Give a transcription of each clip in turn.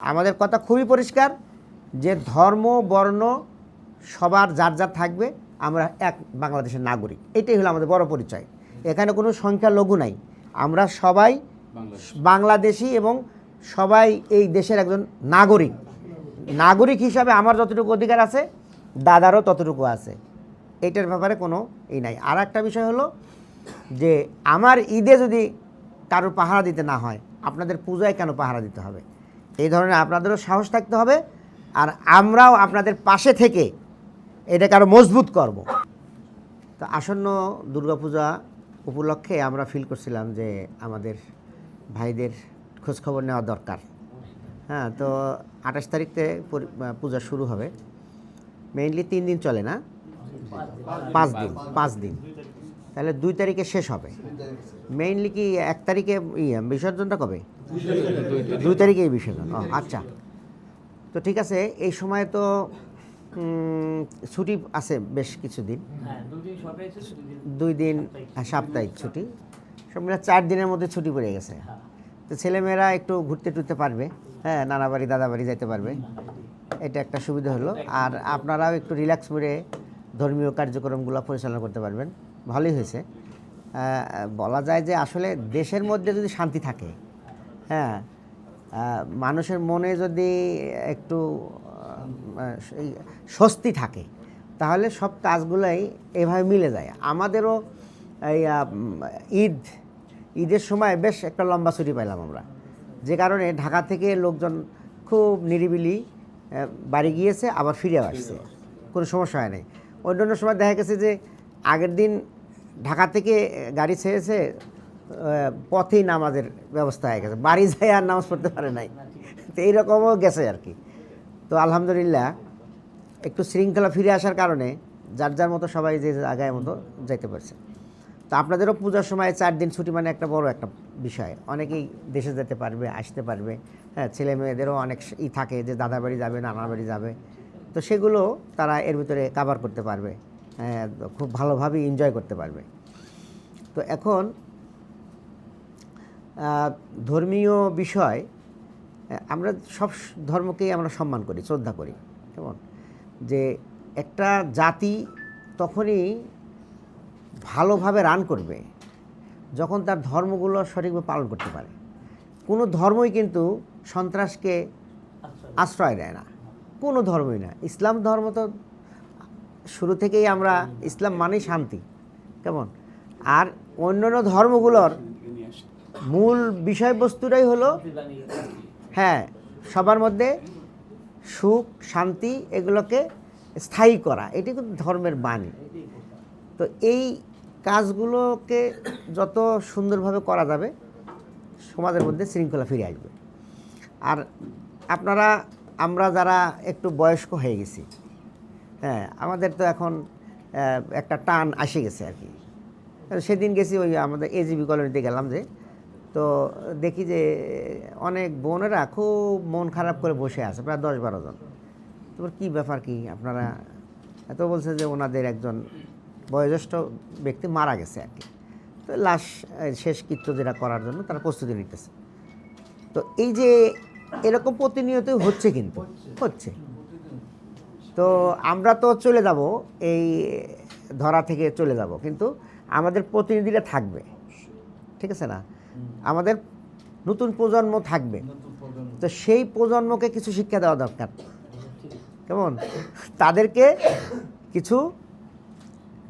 আমাদের কথা খুবই পরিষ্কার যে ধর্ম বর্ণ সবার যার যার থাকবে আমরা এক বাংলাদেশের নাগরিক। এটাই হলো আমাদের বড় পরিচয়। এখানে কোনো সংখ্যা লঘু নাই। আমরা সবাই বাংলাদেশি। এবং সবাই এই দেশের একজন নাগরিক। নাগরিক হিসাবে আমার যতটুকু অধিকার আছে দাদারও ততটুকু আছে। এটার ব্যাপারে কোনো এই নাই। আর একটা বিষয় হলো যে আমার ঈদে যদি কারোর পাহারা দিতে না হয় আপনাদের পূজায় কেন পাহারা দিতে হবে? এই ধরনের আপনাদেরও সাহস থাকতে হবে আর আমরাও আপনাদের পাশে থেকে এটাকে আরও মজবুত করব। তো আসন্ন দুর্গাপূজা উপলক্ষে আমরা ফিল করছিলাম যে আমাদের ভাইদের খোঁজখবর নেওয়া দরকার। হ্যাঁ তো আঠাশ তারিখতে পূজা শুরু হবে। মেইনলি তিন দিন চলে না? পাঁচ দিন পাঁচ দিন। তাহলে দুই তারিখে শেষ হবে। মেইনলি কি এক তারিখে ইয়ে বিসর্জনটা কবে? দুই তারিখে এই বিসর্জন ও আচ্ছা। তো ঠিক আছে এই সময় তো ছুটি আছে বেশ কিছুদিন। হ্যাঁ দুই দিন হ্যাঁ, সাপ্তাহিক ছুটি। সব মিলে চার দিনের মধ্যে ছুটি পড়ে গেছে। হ্যাঁ। তো ছেলেমেয়েরা একটু ঘুরতে টুরতে পারবে। হ্যাঁ নানা বাড়ি দাদা বাড়ি যাইতে পারবে। এটা একটা সুবিধা হলো। আর আপনারাও একটু রিল্যাক্স করে ধর্মীয় কার্যক্রমগুলো পরিচালনা করতে পারবেন। ভালোই হয়েছে। বলা যায় যে আসলে দেশের মধ্যে যদি শান্তি থাকে হ্যাঁ মানুষের মনে যদি একটু স্বস্তি থাকে তাহলে সব কাজগুলোই এভাবে মিলে যায়। আমাদেরও এই ঈদ ঈদের সময় বেশ একটা লম্বা ছুটি পাইলাম আমরা। যে কারণে ঢাকা থেকে লোকজন খুব নিরিবিলি বাড়ি গিয়েছে আবার ফিরে আসছে। কোনো সমস্যা হয় নাই। অন্যান্য সময় দেখা গেছে যে আগের দিন ঢাকা থেকে গাড়ি ছেড়েছে পথেই নামাজের ব্যবস্থা হয়ে গেছে। বাড়ি যায় আর নামাজ পড়তে পারে নাই। তো এইরকমও গেছে আর কি। তো আলহামদুলিল্লাহ একটু শৃঙ্খলা ফিরে আসার কারণে যার যার মতো সবাই যে জায়গায় মতো যাইতে পারছে। তো আপনাদেরও পূজার সময় চার দিন ছুটি মানে একটা বড় একটা বিষয়। অনেকেই দেশে যেতে পারবে আসতে পারবে। হ্যাঁ ছেলে মেয়েদেরও অনেক ই থাকে যে দাদা বাড়ি যাবে নানা বাড়ি যাবে। তো সেগুলো তারা এর ভিতরে কাভার করতে পারবে। হ্যাঁ, খুব ভালোভাবে এনজয় করতে পারবে। তো এখন ধর্মীয় বিষয় আমরা সব ধর্মকেই আমরা সম্মান করি, শ্রদ্ধা করি। কেমন? যে একটা জাতি তখনই ভালোভাবে রান করবে যখন তার ধর্মগুলো সঠিকভাবে পালন করতে পারে। কোনো ধর্মই কিন্তু সন্ত্রাসকে আশ্রয় দেয় না। কোনো ধর্মই না। ইসলাম ধর্ম তো শুরু থেকেই আমরা, ইসলাম মানেই শান্তি। কেমন? আর অন্যান্য ধর্মগুলোর মূল বিষয়বস্তুটাই হলো হ্যাঁ সবার মধ্যে সুখ, শান্তি এগুলোকে স্থায়ী করা। এটি কিন্তু ধর্মের বাণী। তো এই কাজগুলোকে যত সুন্দরভাবে করা যাবে, সমাজের মধ্যে শৃঙ্খলা ফিরে আসবে। আর আপনারা, আমরা যারা একটু বয়স্ক হয়ে গেছি হ্যাঁ আমাদের তো এখন একটা টান আসে গেছে আর কি। সেদিন গেছি ওই আমাদের এজিবি কলোনিতে গেলাম যে তো দেখি যে অনেক বোনেরা খুব মন খারাপ করে বসে আছে প্রায় দশ বারো জন। তোমার কী ব্যাপার কি আপনারা এত বলছে যে ওনাদের একজন বয়োজ্যেষ্ঠ ব্যক্তি মারা গেছে আর কি। তো লাশ আহ, শেষ কৃত্য যেটা করার জন্য তারা প্রস্তুতি নিতেছে। তো এই যে এরকম প্রতিনিয়তই হচ্ছে কিন্তু হচ্ছে। তো আমরা তো চলে যাব এই ধরা থেকে চলে যাব কিন্তু আমাদের প্রতিনিধিরা থাকবে। ঠিক আছে না? আমাদের নতুন প্রজন্ম থাকবে। তো সেই প্রজন্মকে কিছু শিক্ষা দেওয়া দরকার। কেমন? তাদেরকে কিছু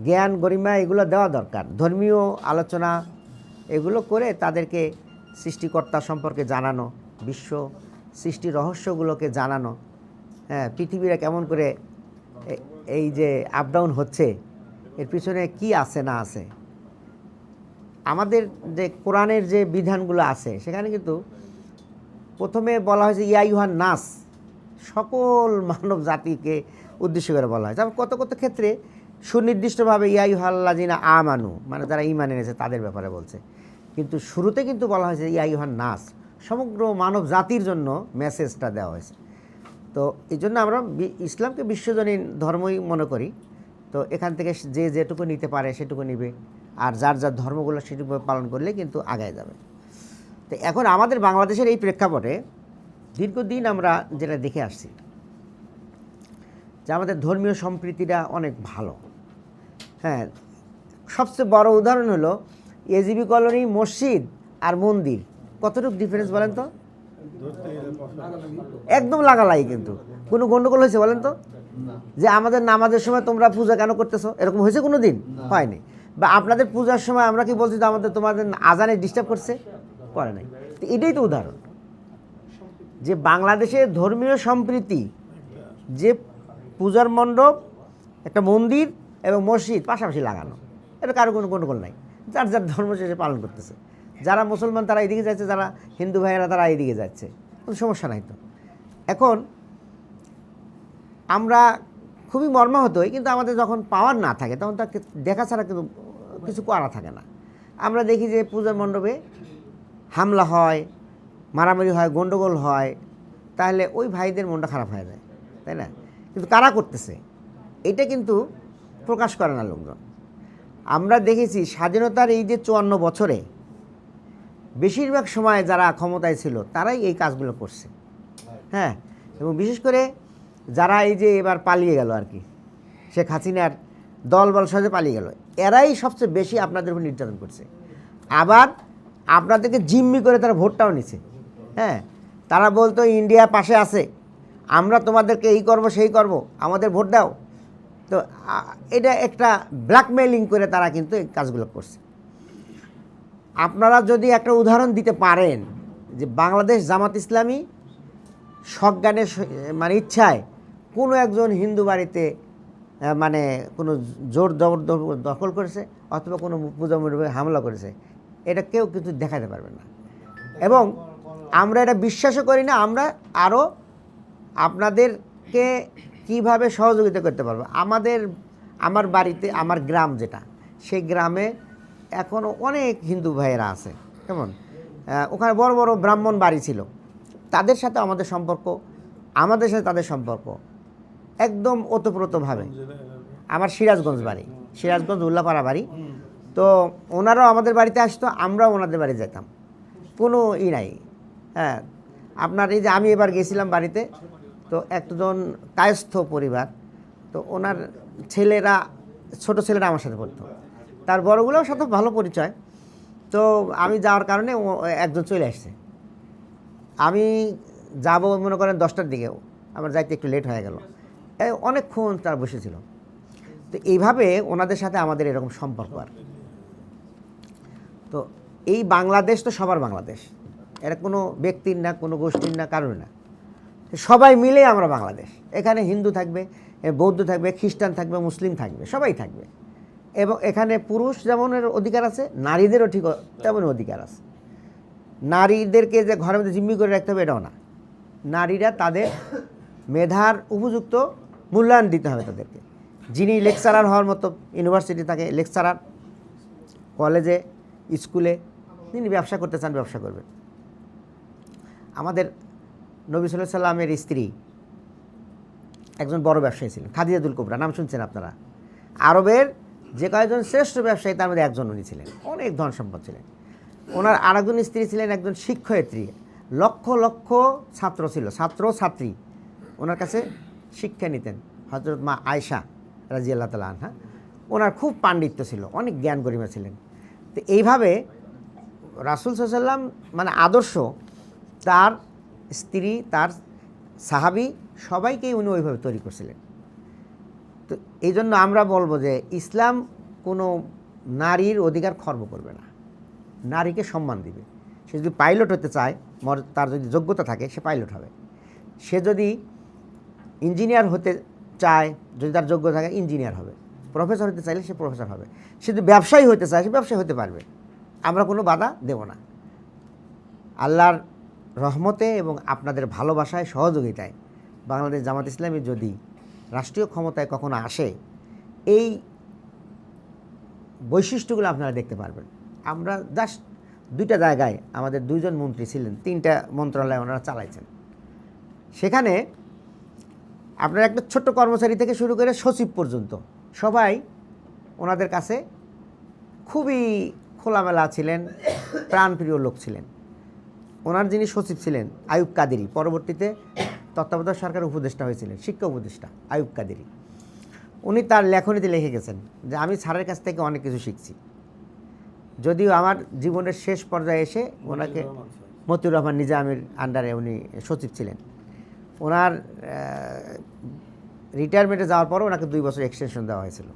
জ্ঞান গরিমা এগুলো দেওয়া দরকার। ধর্মীয় আলোচনা এগুলো করে তাদেরকে সৃষ্টিকর্তা সম্পর্কে জানানো বিশ্ব সৃষ্টি রহস্যগুলোকে জানানো। হ্যাঁ পৃথিবীরা কেমন করে এই যে আপ ডাউন হচ্ছে এর পিছনে কি আছে না আছে? আমাদের যে কোরআনের যে বিধানগুলো আছে, সেখানে কিন্তু প্রথমে বলা হয়েছে ইয়াইহান নাস, সকল মানব জাতিকে উদ্দেশ্য করে বলা হয়েছে। কত কত ক্ষেত্রে সুনির্দিষ্টভাবে ইয়াইহাল্লাজিনা আমানু মানে যারা ইমান এনেছে, তাদের ব্যাপারে বলছে। কিন্তু শুরুতে কিন্তু বলা হয়েছে ইয়াইহান নাস, সমগ্র মানব জাতির জন্য মেসেজটা দেওয়া হয়েছে। তো এই জন্য আমরা ইসলামকে বিশ্বজনীন ধর্মই মনে করি। তো এখান থেকে যে যেটুকু নিতে পারে, সেটুকু নিবে। আর যার যার ধর্মগুলো সেটুকু পালন করলে কিন্তু আগায় যাবে। তো এখন আমাদের বাংলাদেশের এই প্রেক্ষাপটে দীর্ঘদিন আমরা যেটা দেখে আসছি যে আমাদের ধর্মীয় সম্প্রীতিটা অনেক ভালো। হ্যাঁ সবচেয়ে বড় উদাহরণ হলো এজিবি কলোনি মসজিদ আর মন্দির। কতটুকু ডিফারেন্স বলেন তো? একদম লাগালাই কিন্তু। কোনো গন্ডগোল হয়েছে বলেন তো? যে আমাদের নামাজের সময় তোমরা পূজা কেন করতেছো? এরকম হয়েছে কোনো দিন? হয়নি। বা আপনাদের পূজার সময় আমরা কি বলছি আমাদের তোমাদের আজানে ডিস্টার্ব করছে? করে নাই। তো এটাই তো উদাহরণ। যে বাংলাদেশের ধর্মীয় সম্প্রীতি, যে পূজার মণ্ডপ, একটা মন্দির এবং মসজিদ পাশাপাশি লাগানো, এটা কারও কোনো গণ্ডগোল নাই। যার যার ধর্ম সে পালন করতেছে। যারা মুসলমান তারা এদিকে যাচ্ছে, যারা হিন্দু ভাইয়েরা তারা এদিকে যাচ্ছে। কোনো সমস্যা নাই তো। এখন আমরা খুবই মর্মাহত হই কিন্তু আমাদের যখন পাওয়ার না থাকে, তখন তাকে দেখা ছাড়া কিন্তু কিছু করা থাকে না। আমরা দেখি যে পূজার মণ্ডপে হামলা হয়, মারামারি হয় গণ্ডগোল হয়, তাহলে ওই ভাইদের মনটা খারাপ হয়ে যায়, তাই না? কিন্তু কারা করতেছে? এটা কিন্তু প্রকাশ করে না লোকজন। আমরা দেখেছি স্বাধীনতার এই যে চুয়ান্ন বছরে বেশিরভাগ সময় যারা ক্ষমতায় ছিল, তারাই এই কাজগুলো করছে। হ্যাঁ? এবং বিশেষ করে যারা এই যে এবার পালিয়ে গেল আর কি, শেখ হাসিনার দল বল সহজে পালিয়ে গেল এরাই সবচেয়ে বেশি আপনাদের উপর নির্যাতন করছে। আবার আপনাদেরকে জিম্মি করে তারা ভোটটাও নিছে। হ্যাঁ তারা বলতো, ইন্ডিয়া পাশে আছে। আমরা তোমাদেরকে এই করব, সেই করব। আমাদের ভোট দাও। তো এটা একটা ব্ল্যাকমেলিং করে তারা কিন্তু এই কাজগুলো করছে। আপনারা যদি একটা উদাহরণ দিতে পারেন, যে বাংলাদেশ জামাত ইসলামী সজ্ঞানের মানে ইচ্ছায় কোনো একজন হিন্দু বাড়িতে মানে কোনো জোর জবরদস্ত দখল করেছে অথবা কোনো পূজা মণ্ডপে হামলা করেছে। এটা কেউ কিন্তু দেখাতে পারবে না। এবং আমরা এটা বিশ্বাসও করি না, আমরা আরও আপনাদেরকে কীভাবে সহযোগিতা করতে পারব। আমাদের, আমার বাড়িতে, আমার গ্রাম যেটা, সেই গ্রামে এখনও অনেক হিন্দু ভাইয়েরা আছে, কেমন? ওখানে বড় বড় ব্রাহ্মণ বাড়ি ছিল। তাদের সাথে আমাদের সম্পর্ক, আমাদের সাথে তাদের সম্পর্ক। একদম ওতপ্রোতভাবে। আমার সিরাজগঞ্জ বাড়ি সিরাজগঞ্জ উল্লাপাড়া বাড়ি। তো ওনারাও আমাদের বাড়িতে আসতো আমরাও ওনাদের বাড়ি যেতাম। কোনো ই নাই হ্যাঁ। আপনার এই যে আমি এবার গেছিলাম বাড়িতে তো একজন কায়স্থ পরিবার তো ওনার ছেলেরা ছোট ছেলেরা আমার সাথে পড়তো। তার বড়গুলোর সাথে ভালো পরিচয়। তো আমি যাওয়ার কারণে একজন চলে আসছে। আমি যাব মনে করেন দশটার দিকেও আমার যাইতে একটু লেট হয়ে গেল। অনেকক্ষণ তারা বসেছিল। তো এইভাবে ওনাদের সাথে আমাদের এরকম সম্পর্ক আর তো এই বাংলাদেশ তো সবার বাংলাদেশ। এটা কোনো ব্যক্তির না, কোনো গোষ্ঠীর না, কারোর না। সবাই মিলে আমরা বাংলাদেশ। এখানে হিন্দু থাকবে বৌদ্ধ থাকবে, খ্রিস্টান থাকবে, মুসলিম থাকবে, সবাই থাকবে। এবং এখানে পুরুষ যেমনের অধিকার আছে, নারীদেরও ঠিক তেমন অধিকার আছে। নারীদেরকে যে ঘরের মধ্যে জিম্মি করে রাখতে হবে এটাও না। নারীরা তাদের মেধার উপযুক্ত মূল্যায়ন দিতে হবে তাদেরকে। যিনি লেকচারার হওয়ার মতো ইউনিভার্সিটি থাকে, লেকচারার, কলেজে, স্কুলে, তিনি ব্যবসা করতে চান, ব্যবসা করবেন। আমাদের নবী সাল্লাহ সাল্লামের স্ত্রী একজন বড় ব্যবসায়ী ছিলেন, খাদিজাতুল কুবরা, নাম শুনছেন আপনারা? আরবের যে কয়েকজন শ্রেষ্ঠ ব্যবসায়ী, তার মধ্যে একজন উনি ছিলেন, অনেক ধন সম্পদ ছিলেন। ওনার আরেকজন স্ত্রী ছিলেন একজন শিক্ষয়িত্রী, লক্ষ লক্ষ ছাত্র ছিল ছাত্র ছাত্রী ওনার কাছে শিক্ষা নিতেন। হজরত মা আয়সা রাজি আল্লাহ তালা আনহা, ওনার খুব পাণ্ডিত্য ছিল, অনেক জ্ঞান গরিমা ছিলেন। তো এইভাবে রাসুল সাল্লাম মানে আদর্শ, তার স্ত্রী, তার সাহাবি, সবাইকেই উনি ওইভাবে তৈরি করছিলেন। তো এই জন্য আমরা বলব যে ইসলাম কোনো নারীর অধিকার খর্ব করবে না। নারীকে সম্মান দিবে। সে যদি পাইলট হতে চায় তার যদি যোগ্যতা থাকে, সে পাইলট হবে। সে যদি ইঞ্জিনিয়ার হতে চায়, যদি তার যোগ্য থাকে, ইঞ্জিনিয়ার হবে। প্রফেসর হতে চাইলে সে প্রফেসর হবে। সে যদি ব্যবসায়ী হতে চায়, সে ব্যবসায়ী হতে পারবে। আমরা কোনো বাধা দেব না। আল্লাহর রহমতে এবং আপনাদের ভালোবাসায়, সহযোগিতায় বাংলাদেশ জামাত ইসলামী যদি রাষ্ট্রীয় ক্ষমতায় কখনো আসে, এই বৈশিষ্ট্যগুলো আপনারা দেখতে পারবেন। আমরা জাস্ট দুইটা জায়গায় আমাদের দুইজন মন্ত্রী ছিলেন, তিনটা মন্ত্রণালয় ওনারা চালাইছেন। সেখানে আপনার একটা ছোট্ট কর্মচারী থেকে শুরু করে সচিব পর্যন্ত সবাই ওনাদের কাছে খুবই খোলামেলা ছিলেন প্রাণপ্রিয় লোক ছিলেন। ওনার যিনি সচিব ছিলেন আয়ুব কাদেরি পরবর্তীতে তত্ত্বাবধায়ক সরকার উপদেষ্টা হয়েছিলেন শিক্ষা উপদেষ্টা আয়ুব কাদেরি। উনি তার লেখনীতে লিখে গেছেন যে আমি স্যারের কাছ থেকে অনেক কিছু শিখছি। যদিও আমার জীবনের শেষ পর্যায়ে এসে ওনাকে মতিউর রহমান নিজামের আন্ডারে উনি সচিব ছিলেন। ওনার রিটায়ারমেন্টে যাওয়ার পরও ওনাকে দুই বছর এক্সটেনশন দেওয়া হয়েছিল।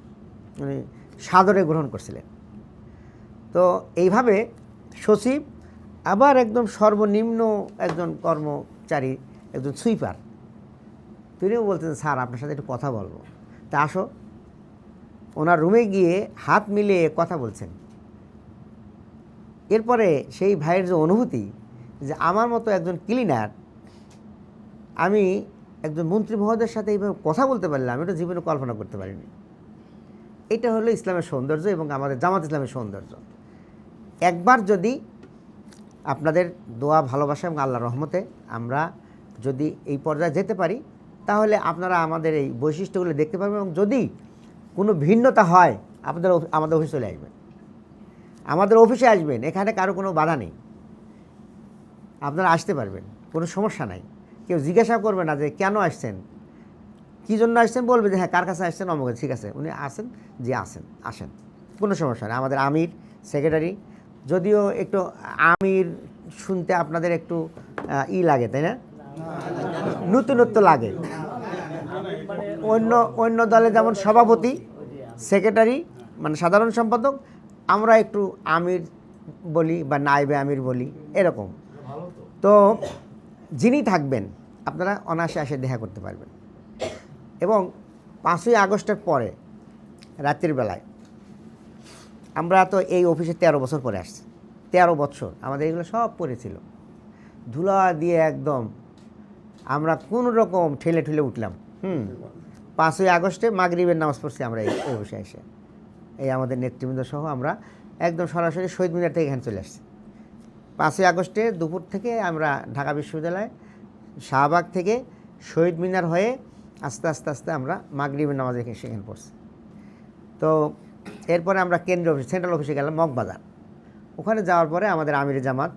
উনি সাদরে গ্রহণ করছিলেন। তো এইভাবে সচিব আবার একদম সর্বনিম্ন একজন কর্মচারী, একজন সুইপার তিনিও বলতেন, স্যার, আপনার সাথে একটু কথা বলব। তা আসো। ওনার রুমে গিয়ে হাত মিলিয়ে কথা বলছেন। এরপরে সেই ভাইয়ের যে অনুভূতি, যে আমার মতো একজন ক্লিনার আমি একজন মন্ত্রী মহোদয়ের সাথে এইভাবে কথা বলতে পারলাম এটা জীবনে কল্পনা করতে পারিনি। এটা হলো ইসলামের সৌন্দর্য এবং আমাদের জামাত ইসলামের সৌন্দর্য। একবার যদি আপনাদের দোয়া, ভালোবাসা এবং আল্লাহ রহমতে আমরা যদি এই পর্যায়ে যেতে পারি, তাহলে আপনারা আমাদের এই বৈশিষ্ট্যগুলো দেখতে পাবেন এবং যদি কোনো ভিন্নতা হয়, আপনাদের আমাদের অফিসে চলে আসবেন। আমাদের অফিসে আসবেন, এখানে কারও কোনো বাধা নেই। আপনারা আসতে পারবেন, কোনো সমস্যা নাই। কেউ জিজ্ঞাসা করবে না যে কেন আসছেন? কী জন্য আসছেন? বলবে যে হ্যাঁ কার কাছে আসছেন? অমুক ঠিক আছে। উনি আসেন যে আসেন আসেন। কোনো সমস্যা নেই। আমাদের আমির, সেক্রেটারি, যদিও একটু আমির শুনতে আপনাদের একটু ই লাগে, তাই না? নতুনত্ব লাগে। অন্য অন্য দলে যেমন সভাপতি, সেক্রেটারি মানে সাধারণ সম্পাদক, আমরা একটু আমির বলি বা নাইবে আমির বলি, এরকম। তো যিনি থাকবেন, আপনারা অনায়াসে আসে দেখা করতে পারবেন। এবং পাঁচই আগস্টের পরে, রাত্রির বেলায়, আমরা তো এই অফিসে তেরো বছর পরে আসছি। তেরো বছর, আমাদের এগুলো সব পড়েছিল ধুলা দিয়ে একদম, আমরা কোন রকম ঠেলে ঠেলে উঠলাম। হুম, পাঁচই আগস্টে মাগরিবের নামাজ পড়ছি আমরা এই অফিসে এসে। এই আমাদের নেতৃবৃন্দ সহ আমরা একদম সরাসরি শহীদ মিনার থেকে এখানে চলে আসছি। পাঁচই আগস্টে দুপুর থেকে আমরা ঢাকা বিশ্ববিদ্যালয় শাহবাগ থেকে শহীদ মিনার হয়ে আস্তে আস্তে আস্তে আমরা মাগরিবের নামাজ এখানে সেখানে পড়ছি। তো এরপরে আমরা কেন্দ্র অফিস, সেন্ট্রাল অফিসে গেলাম মগবাজার। ওখানে যাওয়ার পরে আমাদের আমির জামাত,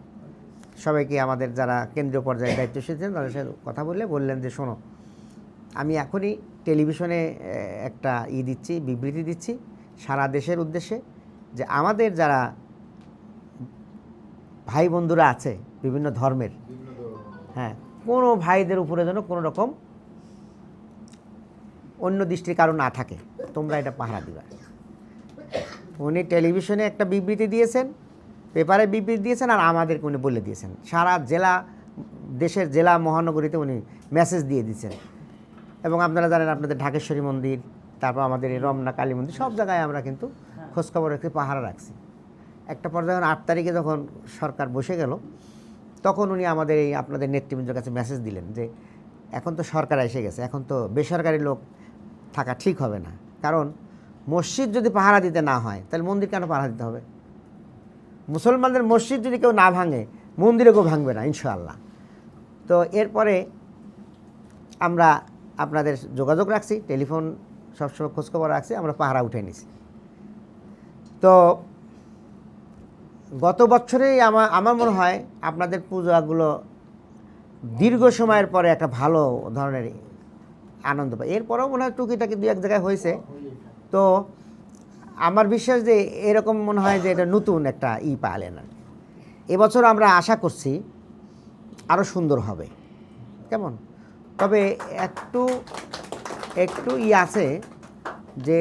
সবাইকে আমাদের যারা কেন্দ্রীয় পর্যায়ে দায়িত্বশীল ছিলেন তাদের সাথে কথা বললে বললেন যে, শোনো, আমি এখনই টেলিভিশনে একটা ই দিচ্ছি, বিবৃতি দিচ্ছি সারা দেশের উদ্দেশ্যে যে আমাদের যারা ভাই বন্ধুরা আছে বিভিন্ন ধর্মের। হ্যাঁ কোনো ভাইদের উপরে যেন কোনো রকম অন্য দৃষ্টির কারণ না থাকে তোমরা এটা পাহারা দিবা। উনি টেলিভিশনে একটা বিবৃতি দিয়েছেন পেপারে বিবৃতি দিয়েছেন আর আমাদেরকে উনি বলে দিয়েছেন। সারা জেলা দেশের জেলা মহানগরীতে উনি মেসেজ দিয়ে দিয়েছেন। এবং আপনারা জানেন আপনাদের ঢাকেশ্বরী মন্দির তারপর আমাদের এই রমনা কালী মন্দির সব জায়গায় আমরা কিন্তু খোঁজখবর রেখে পাহারা রাখছি। একটা পর্যায়ে আট তারিখে যখন সরকার বসে গেল, তখন উনি আমাদের এই আপনাদের নেতৃবৃন্দের কাছে মেসেজ দিলেন যে, এখন তো সরকার এসে গেছে, এখন তো বেসরকারি লোক থাকা ঠিক হবে না। কারণ মসজিদ যদি পাহারা দিতে না হয়, তাহলে মন্দির কেন পাহারা দিতে হবে? মুসলমানদের মসজিদ যদি কেউ না ভাঙে, মন্দিরে কেউ ভাঙবে না, ইনশাআল্লাহ। তো এরপরে আমরা আপনাদের যোগাযোগ রাখছি, টেলিফোন সবসময় খোঁজখবর রাখছি, আমরা পাহারা উঠে নিছি। তো গত বছরেই আমার আমার মনে হয় আপনাদের পূজাগুলো দীর্ঘ সময়ের পরে একটা ভালো ধরনের আনন্দ পায়। এরপরেও মনে হয় টুকিটাকি দু এক জায়গায় হয়েছে। তো আমার বিশ্বাস যে এরকম মনে হয় যে এটা নতুন একটা ই পালেন আর এবছর আমরা আশা করছি আরও সুন্দর হবে। কেমন? তবে একটু একটু ই আছে যে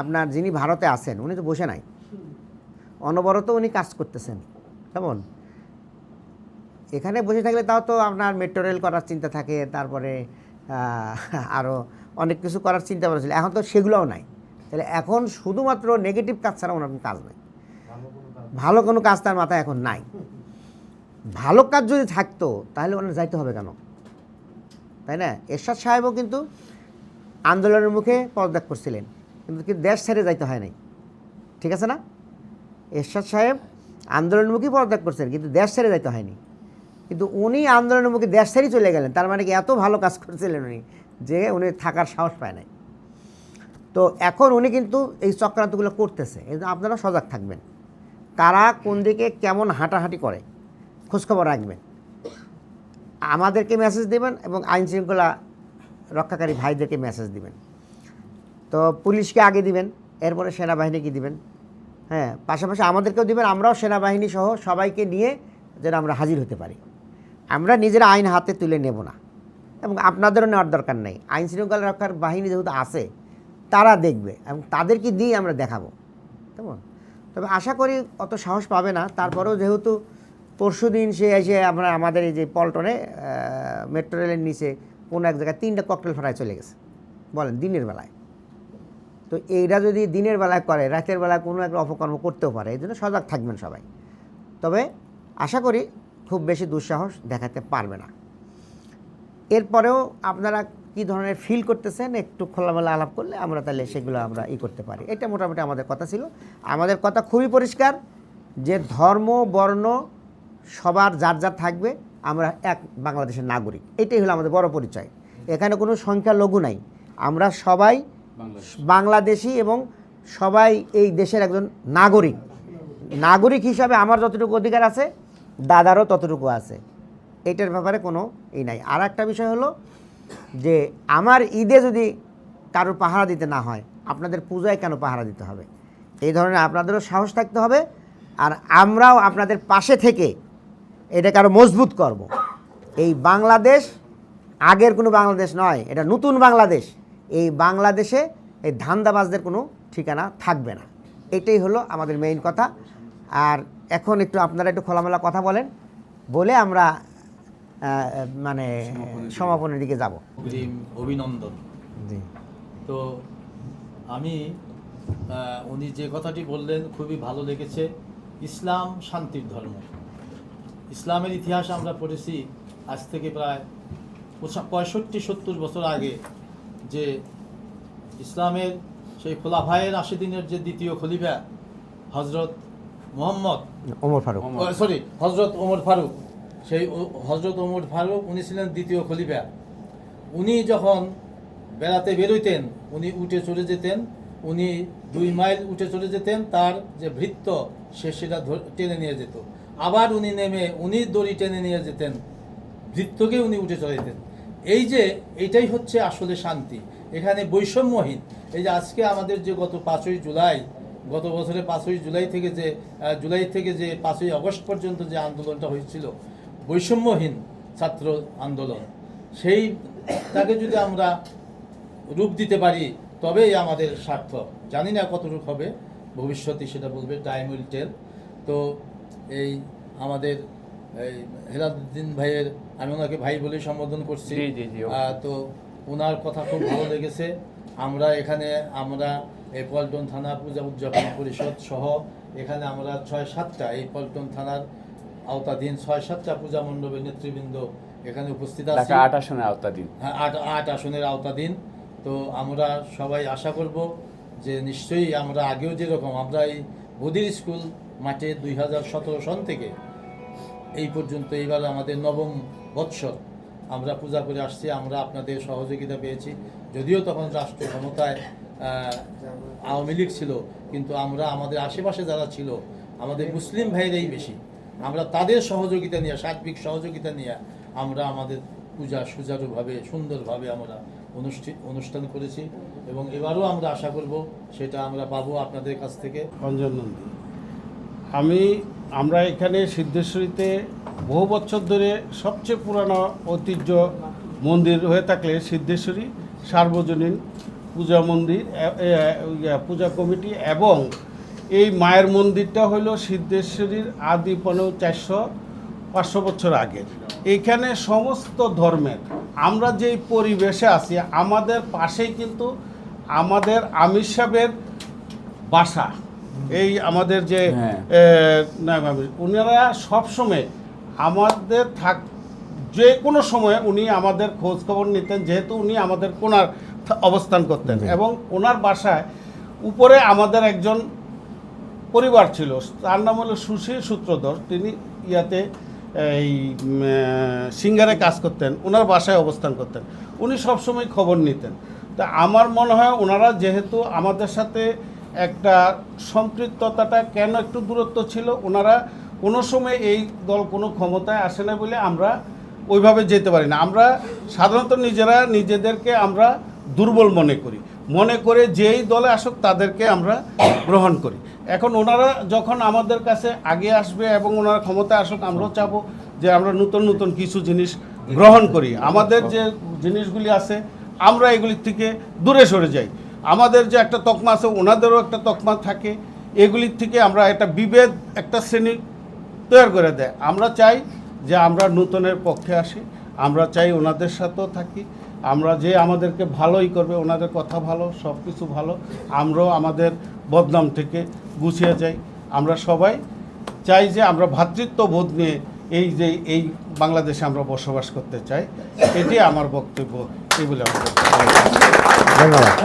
আপনার যিনি ভারতে আছেন, উনি তো বসে নাই। অনবরত উনি কাজ করতেছেন। কেমন? এখানে বসে থাকলে তাও তো আপনার মেট্রো রেল করার চিন্তা থাকে, তারপরে আরও অনেক কিছু করার চিন্তা করেছিল এখন তো সেগুলোও নাই। তাহলে এখন শুধুমাত্র নেগেটিভ কাজ ছাড়া ওনার কোনো কাজ নাই। ভালো কোনো কাজ তার মাথায় এখন নাই। ভালো কাজ যদি থাকতো, তাহলে ওনার যাইতে হবে কেন? তাই না? এরশাদ সাহেবও কিন্তু আন্দোলনের মুখে পদত্যাগ করছিলেন। কিন্তু দেশ ছেড়ে যাইতে হয় নাই? ঠিক আছে না? এরশাদ সাহেব আন্দোলনমুখী পদত্যাগ করছেন, কিন্তু দেশ ছেড়ে যাইতে হয়নি। কিন্তু উনি আন্দোলনের মুখে দেশ ছেড়েই চলে গেলেন, তার মানে কি এত ভালো কাজ করছিলেন উনি যে উনি থাকার সাহস পায় নাই। তো এখন উনি কিন্তু এই চক্রান্তগুলো করতেছে এই আপনারা সজাগ থাকবেন। কারা কোন দিকে কেমন হাঁটাহাঁটি করে, খোঁজখবর রাখবেন। আমাদেরকে মেসেজ দেবেন এবং আইন শৃঙ্খলা রক্ষাকারী ভাইদেরকে মেসেজ দিবেন। তো পুলিশকে আগে দিবেন, এরপরে সেনাবাহিনীকে দিবেন। হ্যাঁ পাশাপাশি আমাদেরকেও দিবেন, আমরাও সেনাবাহিনী সহ সবাইকে নিয়ে যেন আমরা হাজির হতে পারি। আমরা নিজেরা আইন হাতে তুলে নেব না এবং আপনাদেরও নেওয়ার দরকার নেই। আইন শৃঙ্খলা রক্ষার বাহিনী যেহেতু আছে, তারা দেখবে এবং তাদেরকে দিয়ে আমরা দেখাবো। কেমন? তবে আশা করি অত সাহস পাবে না। তারপরেও যেহেতু পরশু দিন সে এসে আমরা, আমাদের এই যে পল্টনে মেট্রো রেলের নিচে কোনো এক জায়গায় তিনটা ককটেল ফাটায় চলে গেছে। বলেন, দিনের বেলায়। তো এইটা যদি দিনের বেলায় করে, রাতের বেলায় কোনো একটা অপকর্ম করতেও পারে, এই জন্য সজাগ থাকবেন সবাই। তবে আশা করি খুব বেশি দুঃসাহস দেখাতে পারবে না। এরপরেও আপনারা কি ধরনের ফিল করতেছেন, একটু খোলামেলা আলাপ করলে আমরা তাহলে সেগুলো আমরা ই করতে পারি। এটা মোটামুটি আমাদের কথা ছিল। আমাদের কথা খুবই পরিষ্কার, যে ধর্ম, বর্ণ সবার যার যার থাকবে, আমরা এক বাংলাদেশের নাগরিক। এটাই হলো আমাদের বড় পরিচয়। এখানে কোনো সংখ্যা লঘু নাই। আমরা সবাই বাংলাদেশি। এবং সবাই এই দেশের একজন নাগরিক। নাগরিক হিসাবে আমার যতটুকু অধিকার আছে, দাদারও ততটুকু আছে। এটার ব্যাপারে কোনো ই নাই। আর একটা বিষয় হলো যে, আমার ঈদে যদি কারোর পাহারা দিতে না হয়, আপনাদের পূজায় কেন পাহারা দিতে হবে? এই ধরনের আপনাদেরও সাহস থাকতে হবে আর আমরাও আপনাদের পাশে থেকে এটাকে আরও মজবুত করব। এই বাংলাদেশ আগের কোনো বাংলাদেশ নয়, এটা নতুন বাংলাদেশ। এই বাংলাদেশে এই ধান্দাবাজদের কোনো ঠিকানা থাকবে না। এটাই হলো আমাদের মেইন কথা। আর এখন একটু আপনারা একটু খোলামেলা কথা বলেন বলে আমরা মানে সমাপনের দিকে। যাব। অভিনন্দন। জি। তো আমি উনি যে কথাটি বললেন খুবই ভালো লেগেছে। ইসলাম শান্তির ধর্ম। ইসলামের ইতিহাস আমরা পড়েছি আজ থেকে প্রায় পঁয়ষট্টি সত্তর বছর আগে। যে ইসলামের সেই খোলাফায়ের আশি দিনের যে দ্বিতীয় খলিফা হজরত মোহাম্মদ ওমর ফারুক। সরি হজরত ওমর ফারুক। সেই হজরত ওমর ফারুক উনি ছিলেন দ্বিতীয় খলিফা। উনি যখন বেড়াতে বেরোইতেন উনি উঠে চলে যেতেন উনি দুই মাইল উঠে চলে যেতেন তার যে ভৃত্য সে সেটা টেনে নিয়ে যেত। আবার উনি নেমে উনি দড়ি টেনে নিয়ে যেতেন ভৃত্যকে উনি উঠে চলে যেতেন এই যে এইটাই হচ্ছে আসলে শান্তি। এখানে বৈষম্যহীন। এই যে আজকে আমাদের যে গত পাঁচই জুলাই, গত বছরে পাঁচই জুলাই থেকে যে জুলাই থেকে যে পাঁচই আগস্ট পর্যন্ত যে আন্দোলনটা হয়েছিল, বৈষম্যহীন ছাত্র আন্দোলন। সেই, তাকে যদি আমরা রূপ দিতে পারি, তবেই আমাদের সার্থক জানি না কতটুকু হবে, ভবিষ্যতে সেটা বলবে টাইম উইল টেল তো এই আমাদের হেলাদুদ্দিন ভাইয়ের আমি ওনাকে ভাই বলেই সম্বোধন করছি। তো ওনার কথা খুব ভালো লেগেছে। আমরা এখানে আমরা এই পল্টন থানা পূজা উদযাপন পরিষদ সহ এখানে আমরা ছয় সাতটা এই পল্টন থানার আওতাধীন ছয় সাতটা পূজা মণ্ডপের নেতৃবৃন্দ এখানে উপস্থিত আছে। আট আসনের আওতাধীন। হ্যাঁ, আট আট আসনের আওতাধীন। তো আমরা সবাই আশা করব যে নিশ্চয়ই আমরা আগেও যেরকম আমরা এই বদির স্কুল মাঠে দুই হাজার সতেরো সন থেকে এই পর্যন্ত এইবার আমাদের নবম বৎসর। আমরা পূজা করে আসছি, আমরা আপনাদের সহযোগিতা পেয়েছি। যদিও তখন রাষ্ট্র ক্ষমতায় আওয়ামী লীগ ছিল, কিন্তু আমরা আমাদের আশেপাশে যারা ছিল, আমাদের মুসলিম ভাইরাই বেশি। আমরা তাদের সহযোগিতা নিয়ে, সার্বিক সহযোগিতা নিয়ে আমরা আমাদের পূজা সুচারুভাবে, সুন্দরভাবে আমরা অনুষ্ঠিত অনুষ্ঠান করেছি এবং এবারও আমরা আশা করব সেটা আমরা পাবো আপনাদের কাছ থেকে। অঞ্জন নন্দী আমি আমরা এখানে সিদ্ধেশ্বরীতে বহু বছর ধরে সবচেয়ে পুরানো ঐতিহ্য মন্দির হয়ে থাকলে সিদ্ধেশ্বরী, সার্বজনীন পূজা মন্দির পূজা কমিটি এবং এই মায়ের মন্দিরটা হলো সিদ্ধেশ্বরীর আদি পনেরো, চারশো, পাঁচশো বছর আগের এইখানে সমস্ত ধর্মের, আমরা যেই পরিবেশে আছি, আমাদের পাশেই কিন্তু আমাদের আমির সাহেবের বাসা। এই আমাদের যে হ্যাঁ। ওনারা সবসময় আমাদের থাক যে কোনো সময় উনি আমাদের খোঁজ খবর নিতেন যেহেতু উনি আমাদের কোনার অবস্থান করতেন এবং ওনার বাসায় উপরে আমাদের একজন পরিবার ছিল তার নাম হলো সুশীল সূত্রধর তিনি ইয়াতে এই সিঙ্গারে কাজ করতেন ওনার বাসায় অবস্থান করতেন উনি সবসময় খবর নিতেন তা আমার মনে হয় ওনারা যেহেতু আমাদের সাথে একটা সম্পৃক্ততাটা কেন একটু দূরত্ব ছিল? ওনারা কোনো সময় এই দল কোনো ক্ষমতায় আসে না বলে আমরা ওইভাবে যেতে পারি না। আমরা সাধারণত নিজেরা নিজেদেরকে আমরা দুর্বল মনে করি। মনে করে যেই দলে আসুক তাদেরকে আমরা গ্রহণ করি। এখন ওনারা যখন আমাদের কাছে আগে আসবে এবং ওনারা ক্ষমতায় আসুক, আমরাও চাবো যে আমরা নতুন নতুন কিছু জিনিস গ্রহণ করি। আমাদের যে জিনিসগুলি আছে, আমরা এগুলির থেকে দূরে সরে যাই। আমাদের যে একটা তকমা আছে, ওনাদেরও একটা তকমা থাকে। এগুলির থেকে আমরা একটা বিভেদ, একটা শ্রেণি তৈরি করে দেয়। আমরা চাই যে আমরা নূতনের পক্ষে আসি, আমরা চাই ওনাদের সাথেও থাকি, আমরা যে আমাদেরকে ভালোই করবে, ওনাদের কথা ভালো সব কিছু ভালো, আমরাও আমাদের বদনাম থেকে গুছিয়ে যাই। আমরা সবাই চাই যে আমরা ভ্রাতৃত্ব বোধ নিয়ে এই যে, এই বাংলাদেশে আমরা বসবাস করতে চাই। এটি আমার বক্তব্য এই বলে ধন্যবাদ।